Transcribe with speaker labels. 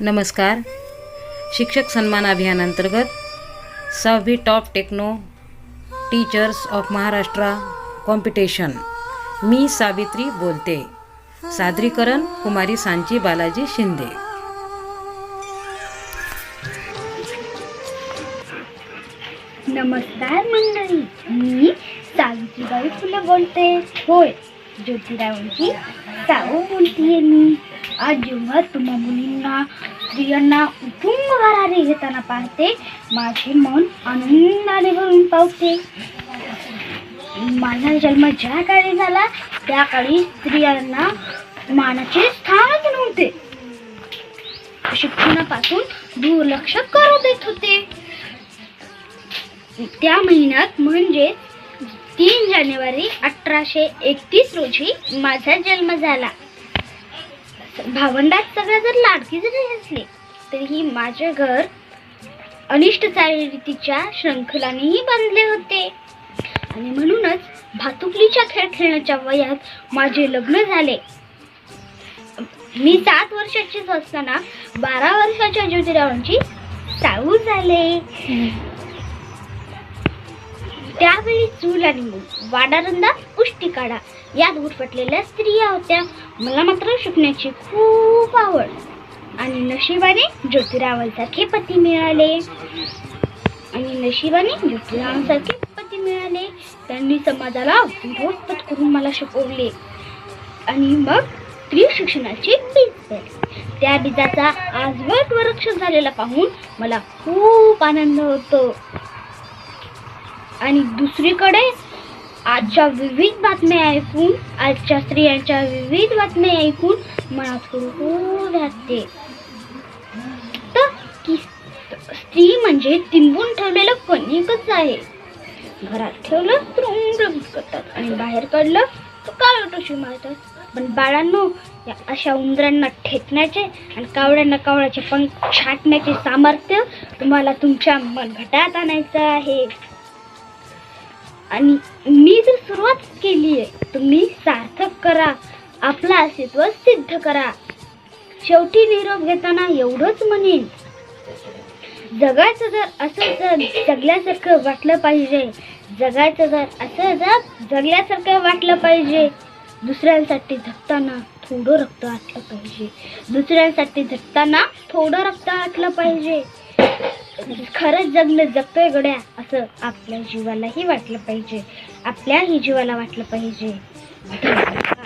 Speaker 1: नमस्कार. शिक्षक सन्मान अभियानांतर्गत सहावी top techno teachers of Maharashtra competition. मी सावित्री बोलते. सादरीकरण कुमारी सांची बालाजी शिंदे.
Speaker 2: नमस्कार मंडळी. मी सावित्रीबाई फुले बोलते. होय ज्योतिरावांची साऊ बोलतीये मी. आज जेव्हा तुम्हा मुलींना स्त्रियांना उठून भरारी घेताना पाहते. माझे मन आनंदाने भरून पावते. माझा जन्म ज्या काळी झाला त्या काळी स्त्रियांना मानाचे स्थानच नव्हते शिक्षणापासून दुर्लक्ष करू देत होते. त्या महिन्यात म्हणजे तीन जानेवारी अठराशे एकतीस रोजी माझा जन्म झाला. भावंडात सगळ्या जर लाडकी जरी असले तरीही माझे घर अनिष्ट चालीरीतीच्या शृंखलानेही बांधले होते. आणि म्हणूनच भातुकलीच्या खेळ खेळण्याच्या वयात माझे लग्न झाले. मी सात वर्षाचीच असताना बारा वर्षाच्या ज्योतिरावांची साऊ झाले. त्यावेळी चूल आणि मूल वाडारंदा पुष्टी काढा यात गुरफटलेल्या स्त्रिया होत्या. मला मात्र शिकण्याची खूप आवड. आणि नशिबाने ज्योतिरावांसारखे पती मिळाले. आणि नशिबाने ज्योतिरावांसारखे पती मिळाले. त्यांनी समाजाला विरोधपत करून मला शिकवले. आणि मग स्त्री शिक्षणाची बीज त्या बीजाचा आजवर वृक्ष झालेला पाहून मला खूप आनंद होतो. आणि दुसरीकडे आजच्या विविध बातम्या ऐकून आजच्या स्त्रियांच्या विविध बातम्या ऐकून मनात कुरकुर राहते तर की स्त्री म्हणजे तिंबून ठेवलेलं कणिकच आहे. घरात ठेवलं तर उमरं करतात आणि बाहेर काढलं तर काळवटोशी मारतात. पण बाळांनो या अशा उंदरांना ठेचण्याचे आणि कावड्यांना कावळ्याचे पंख छाटण्याचे सामर्थ्य तुम्हाला तुमच्या मनगटात आणायचं आहे. आणि मी जर सुरुवात केली आहे तुम्ही सार्थक करा. आपलं अस्तित्व सिद्ध करा. शेवटी निरोप घेताना एवढंच म्हणेन. जगायचं जर असं जर जगल्यासारखं वाटलं पाहिजे जगायचं जर असं जर जगल्यासारखं वाटलं पाहिजे दुसऱ्यांसाठी झटताना थोडं रक्त आटलं पाहिजे. दुसऱ्यांसाठी झटताना थोडं रक्त आटलं पाहिजे. खरंच जगलं जगतोय गड्या. असं आपल्या जीवालाही वाटलं पाहिजे. आपल्याही जीवाला वाटलं पाहिजे. धन्यवाद.